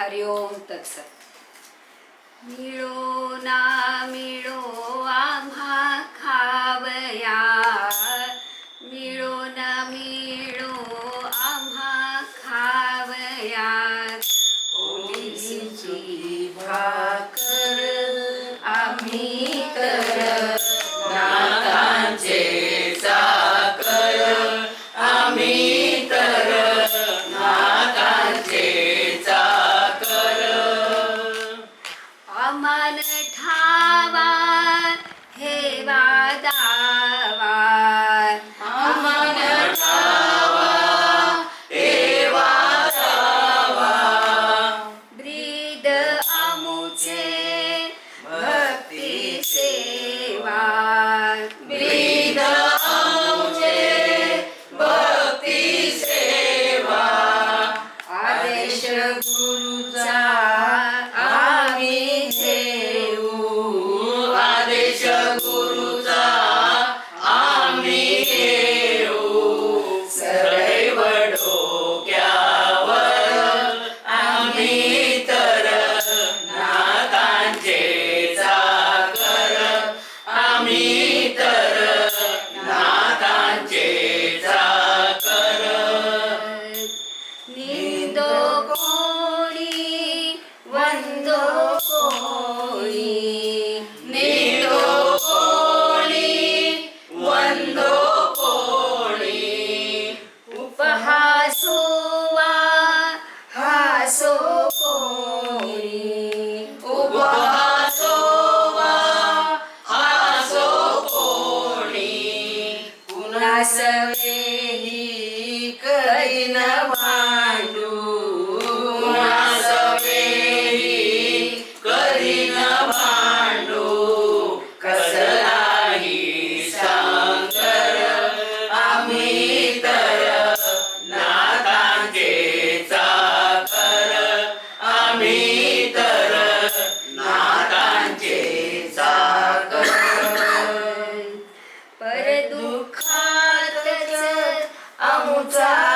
हरि ओम तत्सत. मिळो ना मिळो आम्हा खावया. मिळो ना मिळो आम्हा खावया. Vamos.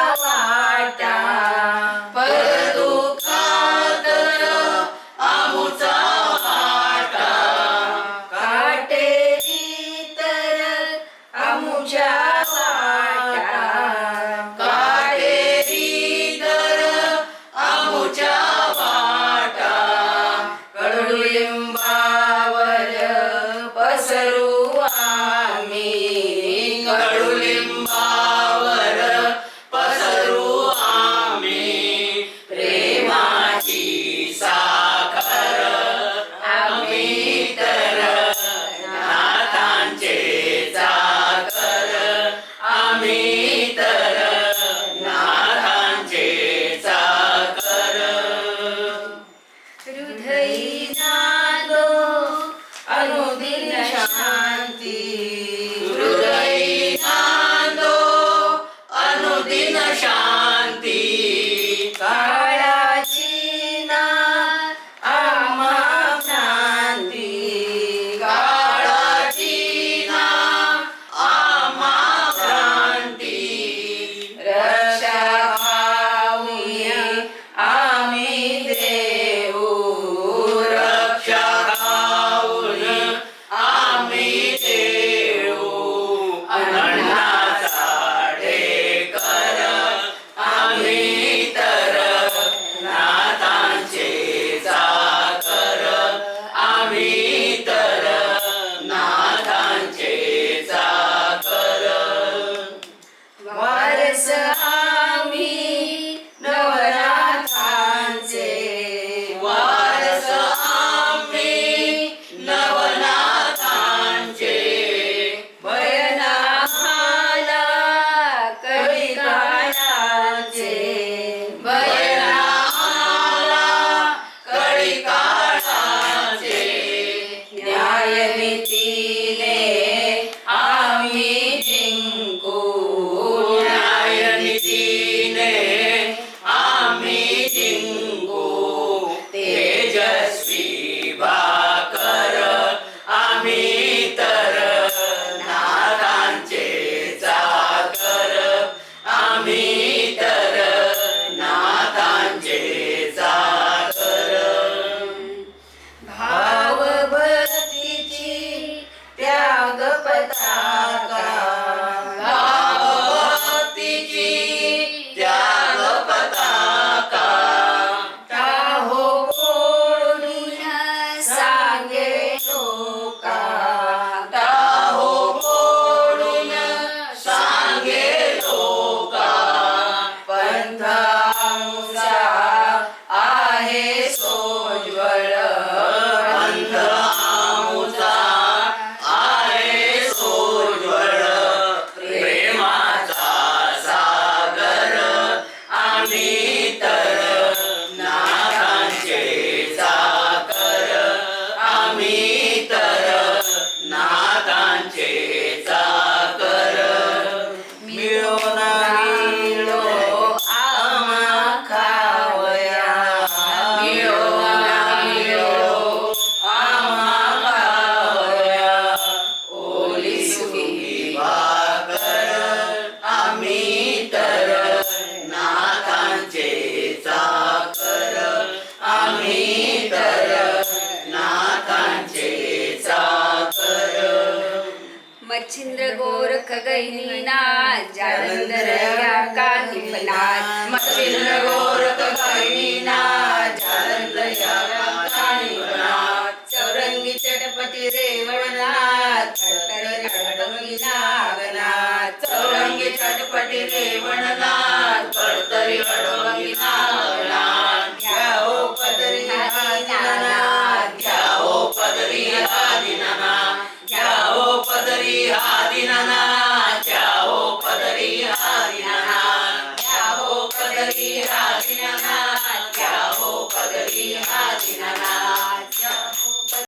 छिंद्र गोर गैनीनाथ जालंधर या का कानिफनाथ छिंद्र गोर गहिनीनाथ जालंधर या का कानिफनाथ चौरंगी चटपटी रेवणनाथ थरथरी नागनाथ चौरंगी चटपटी रेवणनाथ परतरी अडवंगी नागनाथ